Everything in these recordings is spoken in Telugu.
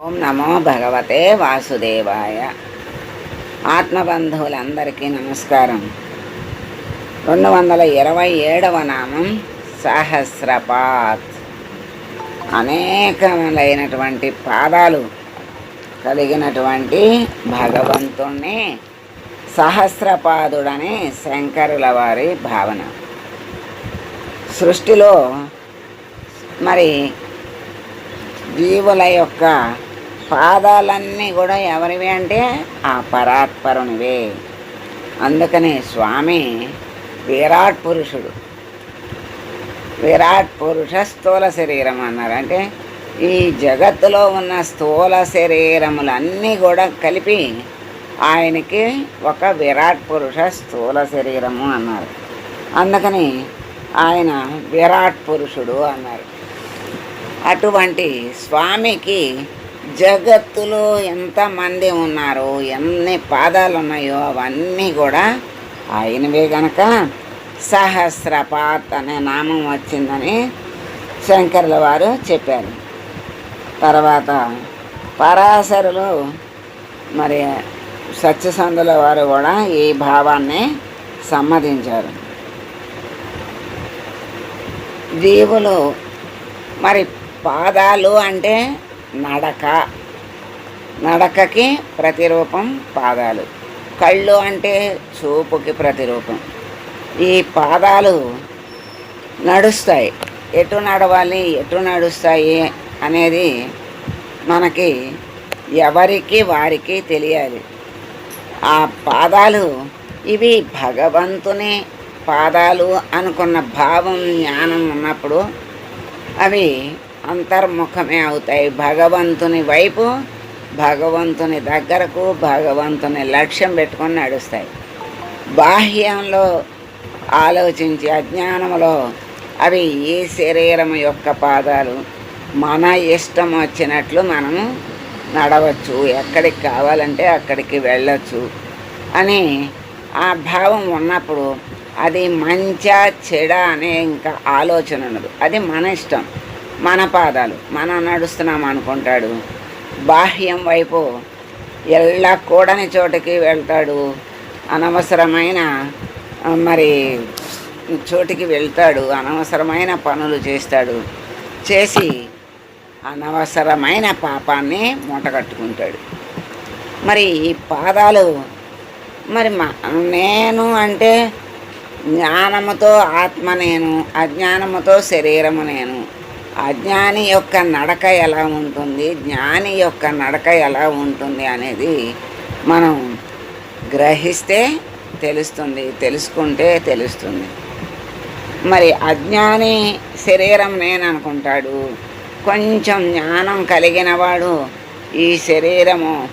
ఓం నమో భగవతే వాసుదేవాయ. ఆత్మబంధువులందరికీ నమస్కారం. రెండు వందల ఇరవై ఏడవ నామం సహస్రపాత్. అనేకములైనటువంటి పాదాలు కలిగినటువంటి భగవంతుణ్ణి సహస్రపాదుడని శంకరుల వారి భావన. సృష్టిలో మరి జీవుల యొక్క పాదాలన్నీ కూడా ఎవరివి అంటే ఆ పరాత్పరునివే. అందుకని స్వామి విరాట్ పురుషుడు. విరాట్ పురుష స్థూల శరీరం అన్నారు. అంటే ఈ జగత్తులో ఉన్న స్థూల శరీరములన్నీ కూడా కలిపి ఆయనకి ఒక విరాట్ పురుష స్థూల శరీరము అన్నారు. అందుకని ఆయన విరాట్ పురుషుడు అన్నారు. అటువంటి స్వామికి జగత్తులో ఎంతమంది ఉన్నారో ఎన్ని పాదాలు ఉన్నాయో అవన్నీ కూడా ఆయనవే గనక. సహస్రపాత్ అనే నామం వచ్చిందని శంకర్ల వారు చెప్పారు. తర్వాత పరాశరులు మరి సత్యసంధుల వారు కూడా ఈ భావాన్ని సమ్మతించారు. జీవులు మరి పాదాలు అంటే నడక. నడకకి ప్రతిరూపం పాదాలు. కళ్ళు అంటే చూపుకి ప్రతిరూపం. ఈ పాదాలు నడుస్తాయి. ఎటు నడవాలి ఎటు నడుస్తాయి అనేది మనకి ఎవరికి వారికి తెలియాలి. ఆ పాదాలు ఇవి భగవంతుని పాదాలు అనుకున్న భావం జ్ఞానం ఉన్నప్పుడు అవి అంతర్ముఖమే అవుతాయి. భగవంతుని వైపు భగవంతుని దగ్గరకు భగవంతుని లక్ష్యం పెట్టుకొని నడుస్తాయి. బాహ్యంలో ఆలోచించి అజ్ఞానంలో అవి ఈ శరీరం యొక్క పాదాలు మన ఇష్టం వచ్చినట్లు మనము నడవచ్చు. ఎక్కడికి కావాలంటే అక్కడికి వెళ్ళచ్చు అని ఆ భావం ఉన్నప్పుడు అది మంచా చెడ అనే ఇంకా ఆలోచన ఉండదు. అది మన ఇష్టం. మన పాదాలు. మనం నడుస్తున్నాం అనుకుంటాడు. బాహ్యం వైపు ఎల్లకూడని చోటకి వెళ్తాడు. అనవసరమైన మరి చోటికి వెళ్తాడు. అనవసరమైన పనులు చేస్తాడు. చేసి అనవసరమైన పాపాన్ని మూటగట్టుకుంటాడు. మరి ఈ పాదాలు మరి నేను అంటే జ్ఞానముతో ఆత్మ నేను అజ్ఞానముతో శరీరము నేను. అజ్ఞాని యొక్క నడక ఎలా ఉంటుంది జ్ఞాని యొక్క నడక ఎలా ఉంటుంది అనేది మనం గ్రహిస్తే తెలుస్తుంది తెలుసుకుంటే తెలుస్తుంది. మరి అజ్ఞాని శరీరం నేను అనుకుంటాడు కొంచెం జ్ఞానం కలిగిన వాడు ఈ శరీరము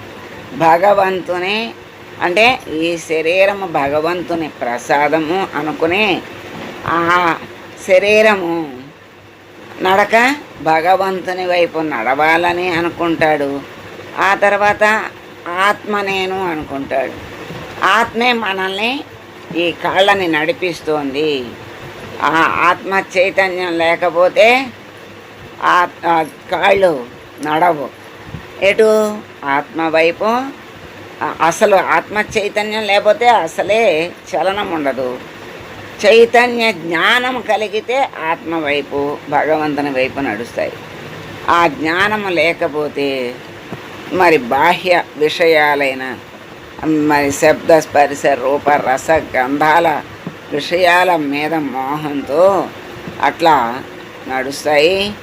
భగవంతుని అంటే ఈ శరీరము భగవంతుని ప్రసాదము అనుకుని ఆ శరీరము నడక భగవంతుని వైపు నడవాలని అనుకుంటాడు. ఆ తర్వాత ఆత్మ నేను అనుకుంటాడు. ఆత్మే మనల్ని ఈ కాళ్ళని నడిపిస్తోంది. ఆ ఆత్మ చైతన్యం లేకపోతే ఆ ఆ కాళ్ళు నడవు. ఎటు? ఆత్మ వైపు. అసలు ఆత్మ చైతన్యం లేకపోతే అసలే చలనం ఉండదు. చైతన్య జ్ఞానం కలిగితే ఆత్మ వైపు భగవంతుని వైపు నడుస్తాయి. ఆ జ్ఞానము లేకపోతే మరి బాహ్య విషయాలైన మరి శబ్ద స్పర్శ రూప రస గంధాల విషయాల మీద మోహంతో అట్లా నడుస్తాయి.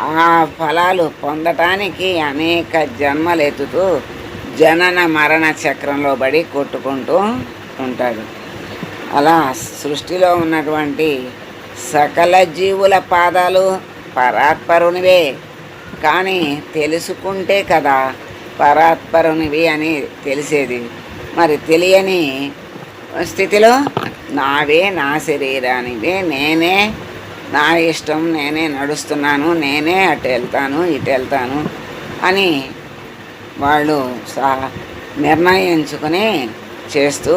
ఆ ఫలాలు పొందటానికి అనేక జన్మలు ఎత్తుతూ జనన మరణ చక్రంలో పడి కొట్టుకుంటూ ఉంటాడు అలా సృష్టిలో ఉన్నటువంటి సకల జీవుల పాదాలు పరాత్పరునివే. కానీ తెలుసుకుంటే కదా పరాత్పరునివి అని తెలిసేది. మరి తెలియని స్థితిలో నావే నా శరీరానివే నేనే నా ఇష్టం నేనే నడుస్తున్నాను నేనే అటు వెళ్తాను ఇటు వెళ్తాను అని వాళ్ళు సా నిర్ణయించుకుని చేస్తూ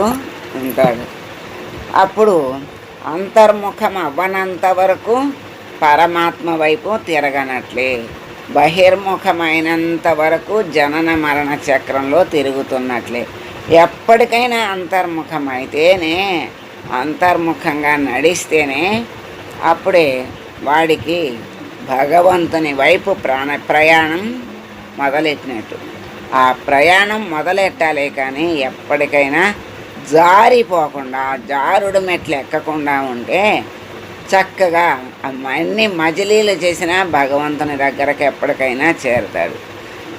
ఉంటాడు అప్పుడు అంతర్ముఖం అవ్వనంత వరకు పరమాత్మ వైపు తిరగనట్లే. బహిర్ముఖమైనంత వరకు జనన మరణ చక్రంలో తిరుగుతున్నట్లే. ఎప్పటికైనా అంతర్ముఖం అయితేనే అంతర్ముఖంగా నడిస్తేనే అప్పుడే వాడికి భగవంతుని వైపు ప్రాణ ప్రయాణం మొదలెట్టినట్టు. ఆ ప్రయాణం మొదలెట్టాలి కానీ ఎప్పటికైనా జారిపోకుండా జారుడు మెట్లు ఎక్కకుండా ఉంటే చక్కగా అన్ని మజిలీలు చేసినా భగవంతుని దగ్గరకు ఎప్పటికైనా చేరుతాడు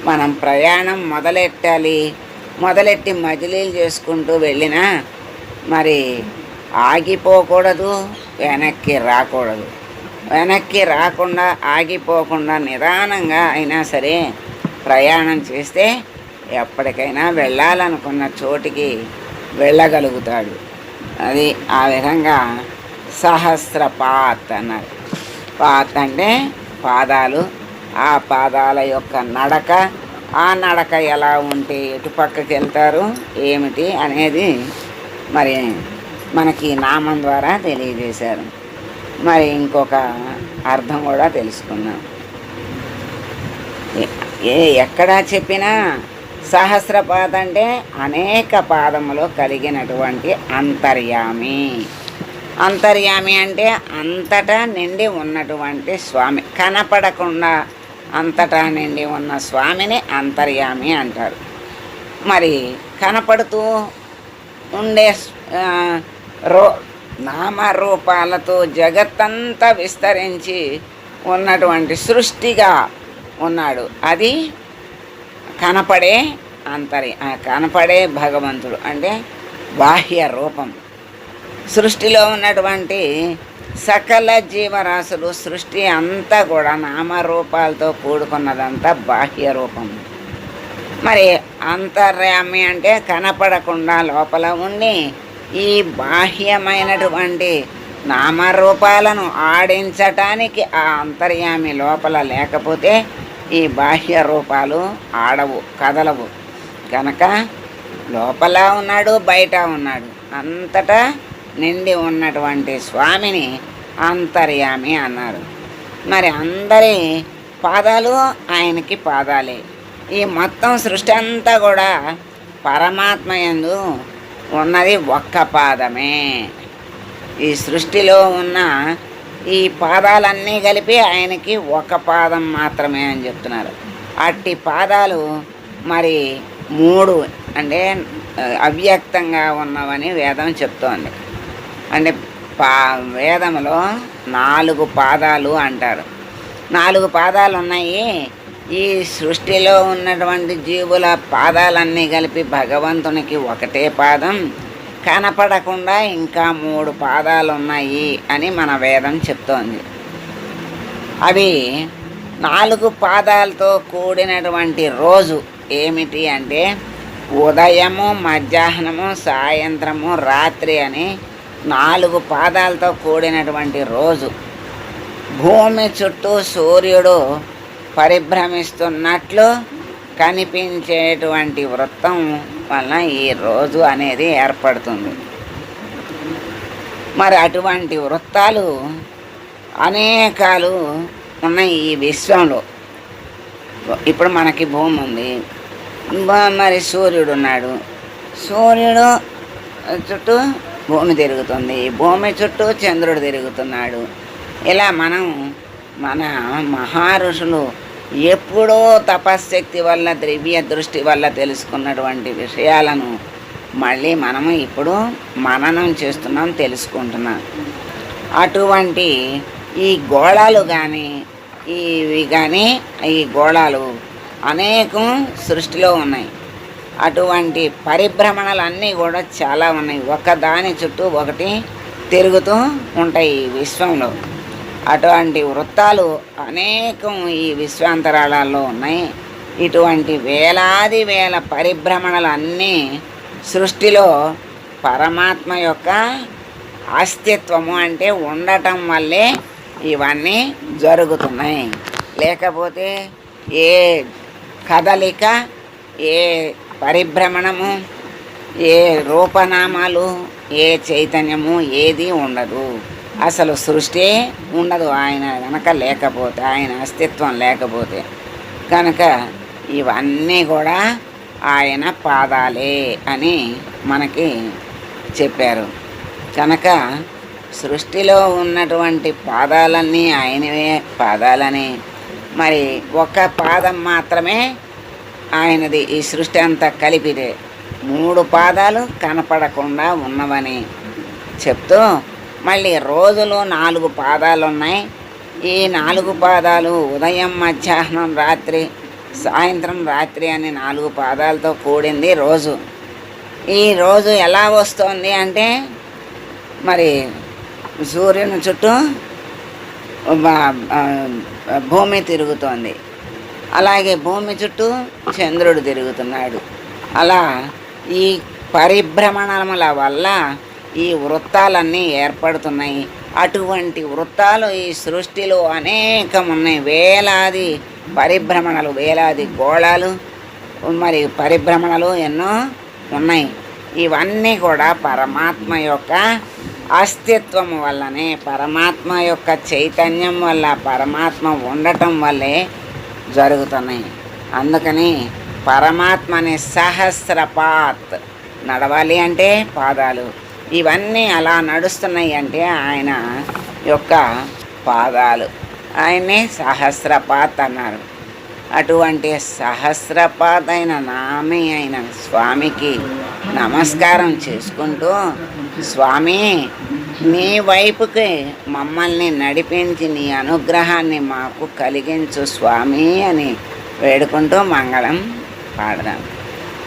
మనం ప్రయాణం మొదలెట్టాలి? మొదలెట్టి మజిలీలు చేసుకుంటూ వెళ్ళినా మరి ఆగిపోకూడదు వెనక్కి రాకూడదు. వెనక్కి రాకుండా ఆగిపోకుండా నిదానంగా అయినా సరే ప్రయాణం చేస్తే ఎప్పటికైనా వెళ్ళాలనుకున్న చోటికి వెళ్ళగలుగుతాడు. అది ఆ విధంగా సహస్ర పాత్ అన్నారు పాత్ అంటే పాదాలు. ఆ పాదాల యొక్క నడక ఆ నడక ఎలా ఉంటే ఎటు పక్కకి వెళ్తారు ఏమిటి అనేది మరి మనకి నామం ద్వారా తెలియజేశారు. మరి ఇంకొక అర్థం కూడా తెలుసుకున్నాం ఏ- ఏ ఎక్కడా చెప్పినా సహస్రపాద అంటే అనేక పాదములు కలిగినటువంటి అంతర్యామి. అంతర్యామి అంటే అంతటా నిండి ఉన్నటువంటి స్వామి. కనపడకుండా అంతటా నిండి ఉన్న స్వామిని అంతర్యామి అంటారు. మరి కనపడుతూ ఉండే రో నామరూపాలతో జగత్తంతా విస్తరించి ఉన్నటువంటి సృష్టిగా ఉన్నాడు. అది కనపడే అంతరి కనపడే భగవంతుడు. అంటే బాహ్య రూపం. సృష్టిలో ఉన్నటువంటి సకల జీవరాశులు సృష్టి అంతా కూడా నామరూపాలతో కూడుకున్నదంతా బాహ్య రూపం. మరి అంతర్యామి అంటే కనపడకుండా లోపల ఉండి ఈ బాహ్యమైనటువంటి నామరూపాలను ఆడించటానికి ఆ అంతర్యామి లోపల లేకపోతే ఈ బాహ్య రూపాలు ఆడవు కదలవు. కనుక లోపల ఉన్నాడు బయట ఉన్నాడు. అంతటా నిండి ఉన్నటువంటి స్వామిని అంతర్యామి అన్నారు. మరి అందరి పాదాలు ఆయనకి పాదాలే. ఈ మొత్తం సృష్టి అంతా కూడా పరమాత్మ ఎందు ఉన్నది ఒక్క పాదమే. ఈ సృష్టిలో ఉన్న ఈ పాదాలన్నీ కలిపి ఆయనకి ఒక పాదం మాత్రమే అని చెప్తున్నారు. అట్టి పాదాలు మరి మూడు అంటే అవ్యక్తంగా ఉన్నవని వేదం చెప్తోంది. అంటే పా వేదంలో నాలుగు పాదాలు అంటారు. నాలుగు పాదాలు ఉన్నాయి. ఈ సృష్టిలో ఉన్నటువంటి జీవుల పాదాలన్నీ కలిపి భగవంతునికి ఒకటే పాదం కనపడకుండా ఇంకా మూడు పాదాలు ఉన్నాయి అని మన వేదం చెప్తోంది. అవి నాలుగు పాదాలతో కూడినటువంటి రోజు ఏమిటి అంటే ఉదయము మధ్యాహ్నము సాయంత్రము రాత్రి అని నాలుగు పాదాలతో కూడినటువంటి రోజు. భూమి చుట్టూ సూర్యుడు పరిభ్రమిస్తున్నట్లు కనిపించేటువంటి వృత్తం వలన ఈ రోజు అనేది ఏర్పడుతుంది. మరి అటువంటి వృత్తాలు అనేకాలు ఉన్నాయి ఈ విశ్వంలో. ఇప్పుడు మనకి భూమి ఉంది. మరి సూర్యుడు ఉన్నాడు. సూర్యుడు చుట్టూ భూమి తిరుగుతుంది. భూమి చుట్టూ చంద్రుడు తిరుగుతున్నాడు. ఇలా మనం మన మహారుషులు ఎప్పుడో తపశ్శక్తి వల్ల ద్రవ్య దృష్టి వల్ల తెలుసుకున్నటువంటి విషయాలను మళ్ళీ మనము ఇప్పుడు మననం చేస్తున్నాం తెలుసుకుంటున్నాం. అటువంటి ఈ గోళాలు కానీ ఇవి కానీ ఈ గోళాలు అనేకం సృష్టిలో ఉన్నాయి. అటువంటి పరిభ్రమణలు అన్నీ కూడా చాలా ఉన్నాయి. ఒకదాని చుట్టూ ఒకటి తిరుగుతూ ఉంటాయి ఈ విశ్వంలో. అటువంటి వృత్తాలు అనేకం ఈ విశ్వాంతరాళాల్లో ఉన్నాయి. ఇటువంటి వేలాది వేల పరిభ్రమణలన్నీ సృష్టిలో పరమాత్మ యొక్క అస్తిత్వము అంటే ఉండటం వల్లే ఇవన్నీ జరుగుతున్నాయి. లేకపోతే ఏ కదలిక ఏ పరిభ్రమణము ఏ రూపనామాలు ఏ చైతన్యము ఏది ఉండదు. అసలు సృష్టి ఉండదు. ఆయన కనుక లేకపోతే ఆయన అస్తిత్వం లేకపోతే కనుక ఇవన్నీ కూడా ఆయన పాదాలే అని మనకి చెప్పారు. కనుక సృష్టిలో ఉన్నటువంటి పాదాలన్నీ ఆయనవే పాదాలని. మరి ఒక పాదం మాత్రమే ఆయనది. ఈ సృష్టి అంతా కలిపితే మూడు పాదాలు కనపడకుండా ఉన్నవని చెప్తూ మళ్ళీ రోజులో నాలుగు పాదాలు ఉన్నాయి ఈ నాలుగు పాదాలు ఉదయం మధ్యాహ్నం రాత్రి సాయంత్రం రాత్రి అని నాలుగు పాదాలతో కూడింది రోజు. ఈ రోజు ఎలా వస్తుంది అంటే మరి సూర్యుని చుట్టూ భూమి తిరుగుతోంది. అలాగే భూమి చుట్టూ చంద్రుడు తిరుగుతున్నాడు. అలా ఈ పరిభ్రమణముల వల్ల ఈ వృత్తాలన్నీ ఏర్పడుతున్నాయి. అటువంటి వృత్తాలు ఈ సృష్టిలో అనేకం ఉన్నాయి వేలాది పరిభ్రమణలు వేలాది గోళాలు మరి పరిభ్రమణలు ఎన్నో ఉన్నాయి. ఇవన్నీ కూడా పరమాత్మ యొక్క అస్తిత్వం వల్లనే పరమాత్మ యొక్క చైతన్యం వల్ల పరమాత్మ ఉండటం వల్లే జరుగుతున్నాయి. అందుకని పరమాత్మని సహస్రపాత్ నడవాలి అంటే పాదాలు. ఇవన్నీ అలా నడుస్తున్నాయి అంటే ఆయన యొక్క పాదాలు. ఆయనే సహస్రపాత్ అన్నారు. అటువంటి సహస్రపాత్ అయిన నామి అయిన స్వామికి నమస్కారం చేసుకుంటూ స్వామి నీ వైపుకి మమ్మల్ని నడిపించి నీ అనుగ్రహాన్ని మాకు కలిగించు స్వామి అని వేడుకుంటూ మంగళం పాడదాం.